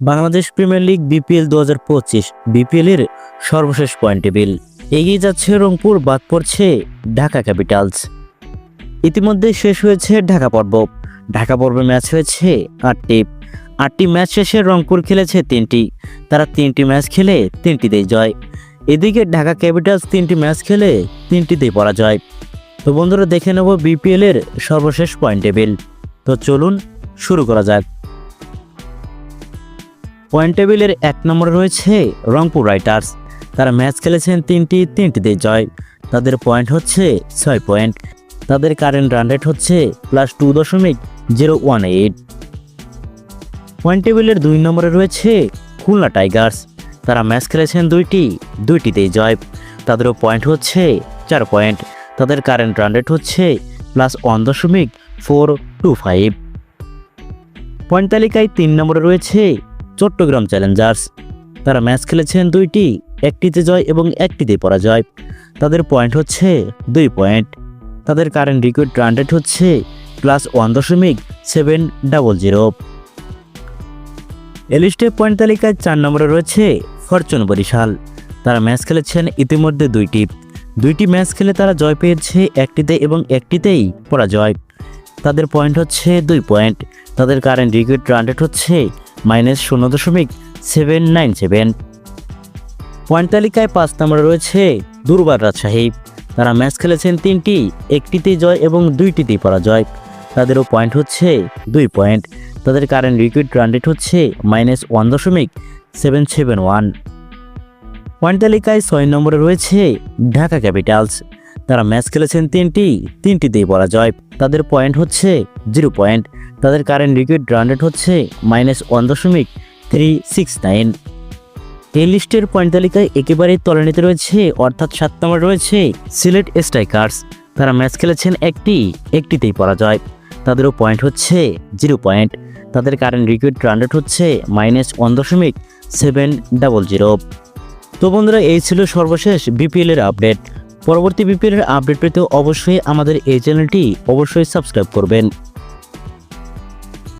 Bangladesh premier league BPL দু হাজার পঁচিশ বিপিএলের সর্বশেষ পয়েন্ট টেবিল এগিয়ে যাচ্ছে রংপুর, বাদ পড়ছে ঢাকা ক্যাপিটালস। ইতিমধ্যে শেষ হয়েছে ঢাকা পর্ব। ঢাকা পর্বে ম্যাচ হয়েছে আটটি। আটটি ম্যাচ শেষে রংপুর খেলেছে তিনটি। তারা তিনটি ম্যাচ খেলে তিনটিতেই জয়। এদিকে ঢাকা ক্যাপিটালস তিনটি ম্যাচ খেলে তিনটিতেই পরাজয়। তো বন্ধুরা, দেখে নেব বিপিএলের সর্বশেষ পয়েন্ট টেবিল তো চলুন, শুরু করা যাক। পয়েন্ট টেবিলের এক নম্বরে রয়েছে রংপুর রাইটার্স। তারা ম্যাচ খেলেছেন তিনটি, তিনটিতে জয়। তাদের পয়েন্ট হচ্ছে ছয় পয়েন্ট। তাদের কারেন্ট রান রেট হচ্ছে প্লাস টু দশমিক জিরো ওয়ান এইট পয়েন্ট টেবিলের দুই নম্বরে রয়েছে খুলনা টাইগার্স। তারা ম্যাচ খেলেছেন দুইটি, দুইটিতেই জয়। তাদেরও পয়েন্ট হচ্ছে চার পয়েন্ট। তাদের কারেন্ট রান রেট হচ্ছে প্লাস ওয়ান দশমিক ফোর টু ফাইভ পয়েন্ট তালিকায় তিন নম্বরে রয়েছে চট্টগ্রাম চ্যালেঞ্জার্স। তারা ম্যাচ খেলেছেন দুইটি, একটিতে জয় এবং একটিতে পরাজয়। তাদের পয়েন্ট হচ্ছে দুই পয়েন্ট। তাদের কারেন্ট রিকোয়েড রান রেট হচ্ছে প্লাস ওয়ান দশমিক সেভেন ডাবল জিরো এলিস্টে পয়েন্ট তালিকায় চার নম্বরে রয়েছে ফরচুন বরিশাল। তারা ম্যাচ খেলেছেন ইতিমধ্যে দুইটি। দুইটি ম্যাচ খেলে তারা জয় পেয়েছে একটিতে এবং একটিতেই পরাজয়। তাদের পয়েন্ট হচ্ছে দুই পয়েন্ট। তাদের কারেন্ট রিকোয়েড রান রেট হচ্ছে মাইনাস শূন্য দশমিক সেভেন নাইন সেভেন। পয়েন্ট তালিকায় পাঁচ নম্বরে রয়েছে দুর্বার রাজশাহী। তারা ম্যাচ খেলেছেন তিনটি, একটিতেই জয় এবং দুইটিতেই পরাজয়। তাদেরও পয়েন্ট হচ্ছে দুই পয়েন্ট তাদের কারেন্ট রিকুইড রান রেট হচ্ছে মাইনাস ওয়ান দশমিক সেভেন সেভেন ওয়ান পয়েন্ট তালিকায় ছয় নম্বরে রয়েছে ঢাকা ক্যাপিটালস তারা ম্যাচ খেলেছেন তিনটি, তিনটিতেই পরাজয়। তাদের পয়েন্ট হচ্ছে জিরো পয়েন্ট তাদের কারেন্ট রিকুইড রান রেট হচ্ছে মাইনাস ওয়ান দশমিক থ্রি সিক্স নাইন এই লিস্টের পয়েন্ট তালিকায় একেবারেই তলানিতে রয়েছে, অর্থাৎ সাত নম্বর রয়েছে সিলেট স্ট্রাইকার্স তারা ম্যাচ খেলেছেন একটি, একটিতেই পরাজয়। তাদেরও পয়েন্ট হচ্ছে জিরো পয়েন্ট তাদের কারেন্ট রিকুইড রান রেট হচ্ছে মাইনাস ওয়ান দশমিক সেভেন ডাবল জিরো তো বন্ধুরা, এই ছিল সর্বশেষ বিপিএলের আপডেট পরবর্তী বিপিএলের আপডেট পেতে অবশ্যই আমাদের এই চ্যানেলটি অবশ্যই সাবস্ক্রাইব করবেন।